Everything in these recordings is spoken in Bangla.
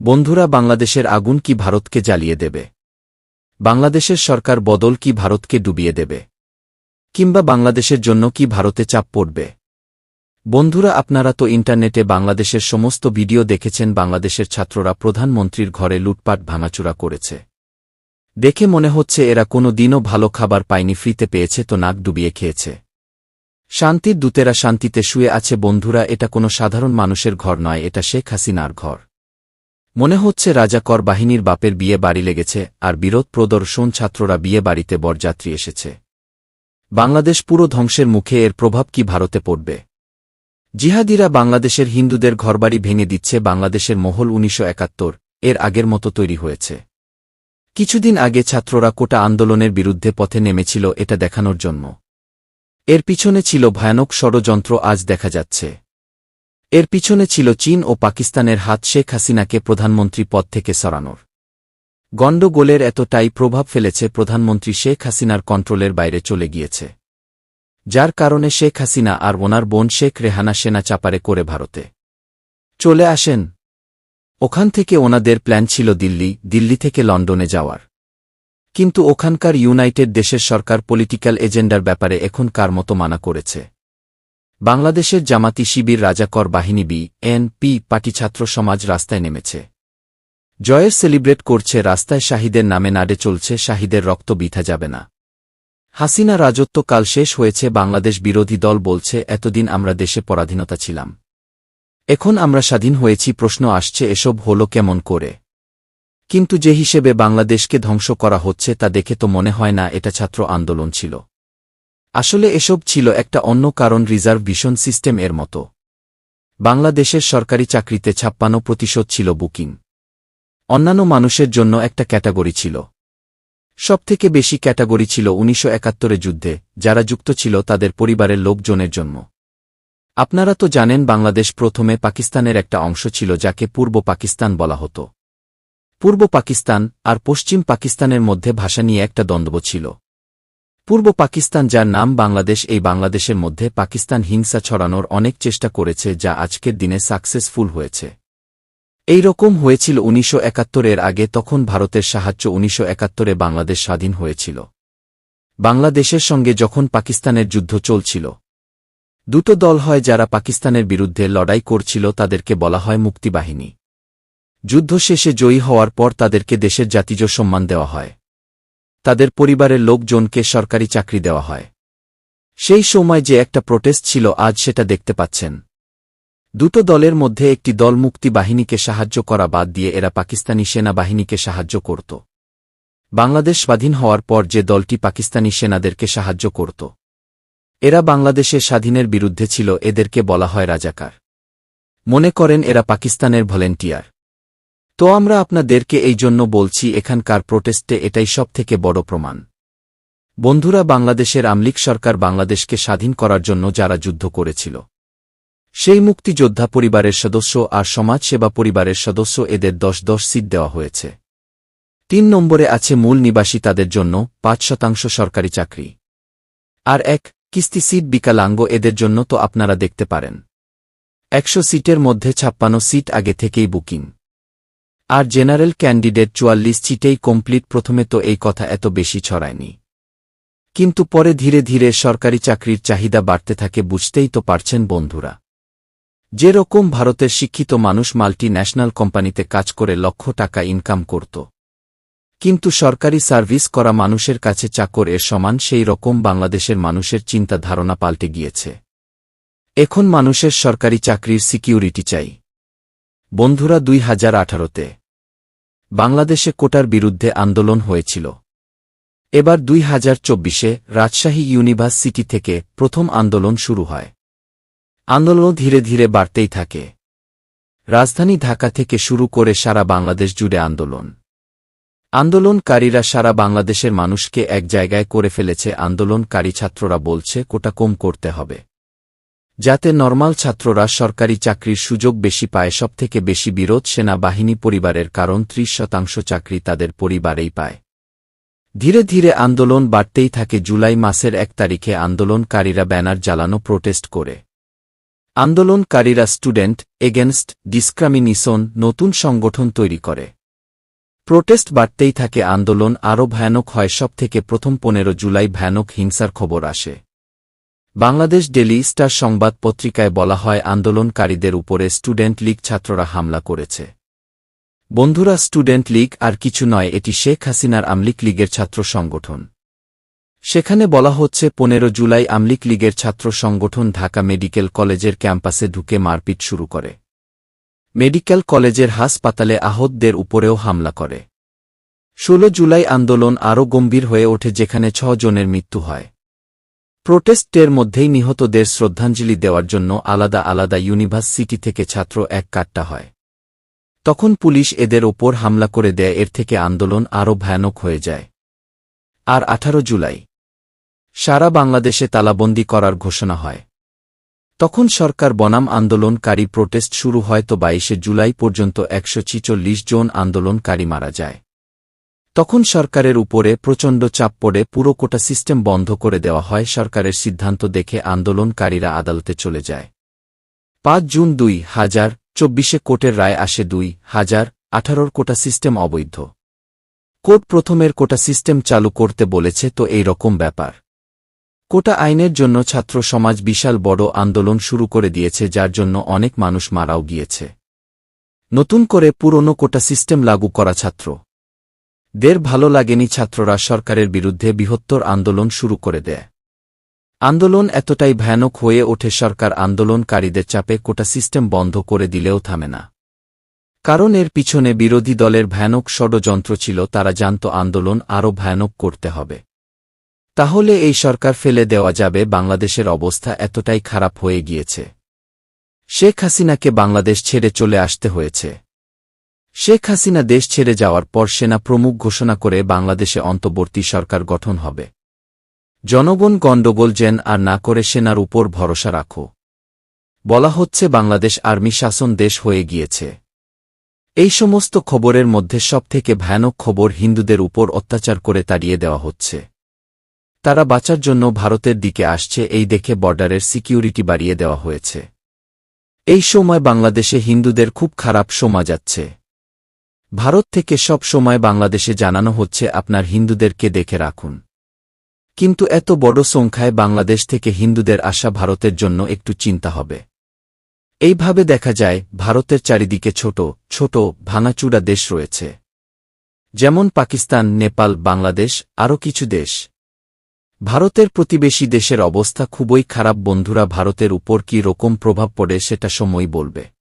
বন্ধুরা বাংলাদেশের আগুন কি ভারতকে জ্বালিয়ে দেবে? বাংলাদেশের সরকার বদল কি ভারতকে ডুবিয়ে দেবে? কিংবা বাংলাদেশের জন্য কি ভারতে চাপ পড়বে? বন্ধুরা আপনারা তো ইন্টারনেটে বাংলাদেশের সমস্ত ভিডিও দেখেছেন, বাংলাদেশের ছাত্ররা প্রধানমন্ত্রীর ঘরে লুটপাট, ভাঙাচুরা করেছে। দেখে মনে হচ্ছে এরা কোনো দিনও ভালো খাবার পায়নি, ফ্রিতে পেয়েছে তো নাক ডুবিয়ে খেয়েছে। শান্তির দূতেরা শান্তিতে শুয়ে আছে, বন্ধুরা এটা কোনো সাধারণ মানুষের ঘর নয়, এটা শেখ হাসিনার ঘর। মনে হচ্ছে রাজাকর বাহিনীর বাপের বিয়ে বাড়ি লেগেছে, আর বিরোধ প্রদর্শন ছাত্ররা বিয়ে বাড়িতে বরযাত্রী এসেছে। বাংলাদেশ পুরো ধ্বংসের মুখে এর প্রভাব কি ভারতে পড়বে? জিহাদিরা বাংলাদেশের হিন্দুদের ঘরবাড়ি ভেঙে দিচ্ছে বাংলাদেশের মহল উনিশশো একাত্তর, এর আগের মতো তৈরি হয়েছে। কিছুদিন আগে ছাত্ররা কোটা আন্দোলনের বিরুদ্ধে পথে নেমেছিল এটা দেখানোর জন্য। এর পিছনে ছিল ভয়ানক ষড়যন্ত্র আজ দেখা যাচ্ছে। এর পিছনে ছিল চীন ও পাকিস্তানের হাত শেখ হাসিনাকে প্রধানমন্ত্রী পদ থেকে সরানোর। গণ্ডগোলের এতটাই প্রভাব ফেলেছে প্রধানমন্ত্রী শেখ হাসিনার কন্ট্রোলের বাইরে চলে গিয়েছে। যার কারণে শেখ হাসিনা আর ওনার বোন শেখ রেহানা সেনা চাপারে করে ভারতে। চলে আসেন। ওখান থেকে ওনাদের প্ল্যান ছিল দিল্লি দিল্লি থেকে লন্ডনে যাওয়ার। কিন্তু ওখানকার ইউনাইটেড দেশের সরকার পলিটিক্যাল এজেন্ডার ব্যাপারে এখন কার মতো মানা করেছে। বাংলাদেশের জামাতি শিবির রাজাকর বাহিনী বি এন পি পার্টি ছাত্র সমাজ রাস্তায় নেমেছে। জয়ের সেলিব্রেট করছে রাস্তায় শাহিদের নামে নাডে চলছে শাহিদের রক্ত বিথা যাবে না। হাসিনা রাজত্ব কাল শেষ হয়েছে, বাংলাদেশ বিরোধী দল বলছে, এতদিন আমরা দেশে পরাধীনতা ছিলাম। এখন আমরা স্বাধীন হয়েছি, প্রশ্ন আসছে, এসব হল কেমন করে? কিন্তু যে হিসেবে বাংলাদেশকে ধ্বংস করা হচ্ছে তা দেখে তো মনে হয় না, এটা ছাত্র আন্দোলন ছিল। আসলে এসব ছিল একটা অন্য কারণ রিজার্ভ রিজার্ভেশন সিস্টেম এর মতো। বাংলাদেশের সরকারি চাকরিতে ছাপ্পান্ন প্রতিশত ছিল বুকিং। অন্যান্য মানুষের জন্য একটা ক্যাটাগরি ছিল। সবথেকে বেশি ক্যাটাগরি ছিল উনিশশো একাত্তরে যুদ্ধে, যারা যুক্ত ছিল তাদের পরিবারের লোকজনের জন্য। আপনারা তো জানেন বাংলাদেশ প্রথমে পাকিস্তানের একটা অংশ ছিল যাকে পূর্ব পাকিস্তান বলা হতো। পূর্ব পাকিস্তান আর পশ্চিম পাকিস্তানের মধ্যে ভাষা নিয়ে একটা দ্বন্দ্ব ছিল। পূর্ব পাকিস্তান যার নাম বাংলাদেশ, এই বাংলাদেশের মধ্যে পাকিস্তান হিংসা ছড়ানোর অনেক চেষ্টা করেছে যা আজকের দিনে সাকসেসফুল হয়েছে। এই রকম হয়েছিল উনিশশো একাত্তরের আগে তখন ভারতের সাহায্য উনিশশো একাত্তরে বাংলাদেশ স্বাধীন হয়েছিল। বাংলাদেশের সঙ্গে যখন পাকিস্তানের যুদ্ধ চলছিল, দুটো দল হয় যারা পাকিস্তানের বিরুদ্ধে লড়াই করছিল তাদেরকে বলা হয় মুক্তিবাহিনী। যুদ্ধ শেষে জয়ী হওয়ার পর তাদেরকে দেশের জাতিজ সম্মান দেওয়া হয়। তাদের পরিবারের লোকজনকে সরকারি চাকরি দেওয়া হয়। সেই সময় যে একটা প্রোটেস্ট ছিল, আজ সেটা দেখতে পাচ্ছেন। দুটো দলের মধ্যে একটি দল মুক্তি বাহিনীকে সাহায্য করা বাদ দিয়ে এরা পাকিস্তানি সেনাবাহিনীকে সাহায্য করত। বাংলাদেশ স্বাধীন হওয়ার পর যে দলটি পাকিস্তানি সেনাদেরকে সাহায্য করত। এরা বাংলাদেশের স্বাধীনের বিরুদ্ধে ছিল, এদেরকে বলা হয় রাজাকার। মনে করেন, এরা পাকিস্তানের ভলেন্টিয়ার। তো আমরা আপনাদেরকে এই জন্য বলছি, এখানকার প্রোটেস্টে এটাই সব থেকে বড় প্রমাণ। বন্ধুরা, বাংলাদেশের আমলিক সরকার বাংলাদেশকে স্বাধীন করার জন্য যারা যুদ্ধ করেছিল, সেই মুক্তিযোদ্ধা পরিবারের সদস্য আর সমাজসেবা পরিবারের সদস্য এদের দশ দশ সিট দেওয়া হয়েছে। তিন নম্বরে আছে মূল নিবাসী তাদের জন্য পাঁচ শতাংশ সরকারি চাকরি। আর এক, কিস্তি সিট বিকালাঙ্গ এদের জন্য তো আপনারা দেখতে পারেন। একশো সিটের মধ্যে ছাপ্পান্ন সিট আগে থেকেই বুকিং। আর জেনারেল ক্যান্ডিডেট চুয়াল্লিশ সিটেই কমপ্লিট প্রথমে তো এই কথা এত বেশি ছড়ায়নি। কিন্তু পরে ধীরে ধীরে সরকারি চাকরির চাহিদা বাড়তে থাকে বুঝতেই তো পারছেন বন্ধুরা। যে রকম ভারতের শিক্ষিত মানুষ মাল্টি ন্যাশনাল কোম্পানিতে কাজ করে লক্ষ টাকা ইনকাম করত। কিন্তু সরকারি সার্ভিস করা মানুষের কাছে চাকর এর সমান সেই রকম বাংলাদেশের মানুষের চিন্তা ধারণা পাল্টে গিয়েছে। এখন মানুষের সরকারি চাকরির সিকিউরিটি চাই। বন্ধুরা দুই হাজার আঠারোতে। বাংলাদেশে কোটার বিরুদ্ধে আন্দোলন হয়েছিল। এবার দুই হাজার চব্বিশে রাজশাহী ইউনিভার্সিটি থেকে প্রথম আন্দোলন শুরু হয়। আন্দোলন ধীরে ধীরে বাড়তেই থাকে। রাজধানী ঢাকা থেকে শুরু করে সারা বাংলাদেশ জুড়ে আন্দোলন। আন্দোলনকারীরা সারা বাংলাদেশের মানুষকে এক জায়গায় করে ফেলেছে, আন্দোলনকারী ছাত্ররা বলছে, কোটা কম করতে হবে। যাতে নর্মাল ছাত্ররা সরকারি চাকরির সুযোগ বেশি পায়, সবথেকে বেশি বিরোধ সেনাবাহিনী পরিবারের কারণ ত্রিশ শতাংশ চাকরি তাদের পরিবারেই পায়। ধীরে ধীরে আন্দোলন বাড়তেই থাকে, জুলাই মাসের এক তারিখে আন্দোলনকারীরা ব্যানার জ্বালানো প্রোটেস্ট করে। আন্দোলনকারীরা স্টুডেন্ট এগেনস্ট ডিসক্রামিনিসন নতুন সংগঠন তৈরি করে। প্রোটেস্ট বাড়তেই থাকে, আন্দোলন আরও ভয়ানক হয় সব থেকে প্রথম পনেরো জুলাই ভয়ানক হিংসার খবর আসে। বাংলাদেশ ডেলি স্টার সংবাদ পত্রিকায় বলা হয়, আন্দোলনকারীদের উপরে স্টুডেন্ট লীগ ছাত্ররা হামলা করেছে। বন্ধুরা, স্টুডেন্ট লীগ আর কিছু নয়, এটি শেখ হাসিনার আমলিক লীগের ছাত্র সংগঠন। সেখানে বলা হচ্ছে, পনেরো জুলাই আমলিক লীগের ছাত্র সংগঠন ঢাকা মেডিকেল কলেজের ক্যাম্পাসে ঢুকে মারপিট শুরু করে। মেডিকেল কলেজের হাসপাতালে আহতদের উপরেও হামলা করে। ষোলো জুলাই আন্দোলন আরও গম্ভীর হয়ে ওঠে, যেখানে ছ জনের মৃত্যু হয়। প্রোটেস্টের মধ্যেই নিহতদের শ্রদ্ধাঞ্জলি দেওয়ার জন্য আলাদা আলাদা ইউনিভার্সিটি থেকে ছাত্র এক কাট্টা হয়। তখন পুলিশ এদের ওপর হামলা করে দেয়, এর থেকে আন্দোলন আরও ভয়ানক হয়ে যায়। আর আঠারো জুলাই। সারা বাংলাদেশে তালাবন্দি করার ঘোষণা হয়। তখন সরকার বনাম আন্দোলনকারী প্রোটেস্ট শুরু হয় তো বাইশে জুলাই পর্যন্ত একশো জন আন্দোলনকারী মারা যায়। তখন সরকারের উপরে প্রচণ্ড চাপ পড়ে পুরো কোটা সিস্টেম বন্ধ করে দেওয়া হয়, সরকারের সিদ্ধান্ত দেখে আন্দোলনকারীরা আদালতে চলে যায়। পাঁচ জুন দুই হাজার চব্বিশে কোর্টের রায় আসে দুই হাজার আঠারোর কোটা সিস্টেম অবৈধ। কোর্ট প্রথমের কোটা সিস্টেম চালু করতে বলেছে, তো এই রকম ব্যাপার। কোটা আইনের জন্য ছাত্র সমাজ বিশাল বড় আন্দোলন শুরু করে দিয়েছে, যার জন্য অনেক মানুষ মারাও গিয়েছে। নতুন করে পুরনো কোটা সিস্টেম লাগু করা ছাত্র। দের ভালো লাগেনি ছাত্ররা সরকারের বিরুদ্ধে বৃহত্তর আন্দোলন শুরু করে দেয়। আন্দোলন এতটাই ভয়ানক হয়ে ওঠে সরকার আন্দোলনকারীদের চাপে কোটা সিস্টেম বন্ধ করে দিলেও থামে না। কারণ এর পিছনে বিরোধী দলের ভয়ানক ষড়যন্ত্র ছিল, তারা জানত আন্দোলন আরও ভয়ানক করতে হবে। তাহলে এই সরকার ফেলে দেওয়া যাবে, বাংলাদেশের অবস্থা এতটাই খারাপ হয়ে গিয়েছে। শেখ হাসিনাকে বাংলাদেশ ছেড়ে চলে আসতে হয়েছে। শেখ হাসিনা দেশ ছেড়ে যাওয়ার পর সেনা প্রমুখ ঘোষণা করে বাংলাদেশে অন্তর্বর্তী সরকার গঠন হবে। জনগণ গণ্ডগোল যেন আর না করে সেনার উপর ভরসা রাখো। বলা হচ্ছে বাংলাদেশ আর্মি শাসন দেশ হয়ে গিয়েছে। এই সমস্ত খবরের মধ্যে সবথেকে ভয়ানক খবর হিন্দুদের উপর অত্যাচার করে তাড়িয়ে দেওয়া হচ্ছে। তারা বাঁচার জন্য ভারতের দিকে আসছে, এই দেখে বর্ডারের সিকিউরিটি বাড়িয়ে দেওয়া হয়েছে। এই সময় বাংলাদেশে হিন্দুদের খুব খারাপ সময় যাচ্ছে। ভারত থেকে সব সময় বাংলাদেশে জানানো হচ্ছে আপনার হিন্দুদেরকে দেখে রাখুন। কিন্তু এত বড় সংখ্যায় বাংলাদেশ থেকে হিন্দুদের আসা ভারতের জন্য একটু চিন্তা হবে। এইভাবে দেখা যায়, ভারতের চারিদিকে ছোট ছোট ভাঙাচুরা দেশ রয়েছে। যেমন পাকিস্তান, নেপাল, বাংলাদেশ, আরও কিছু দেশ। ভারতের প্রতিবেশী দেশের অবস্থা খুবই খারাপ, বন্ধুরা ভারতের উপর কি রকম প্রভাব পড়ে সেটা সময় বলবে।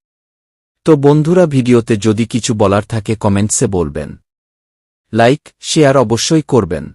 তো বন্ধুরা ভিডিওতে যদি কিছু বলার থাকে কমেন্টসে বলবেন। লাইক শেয়ার অবশ্যই করবেন।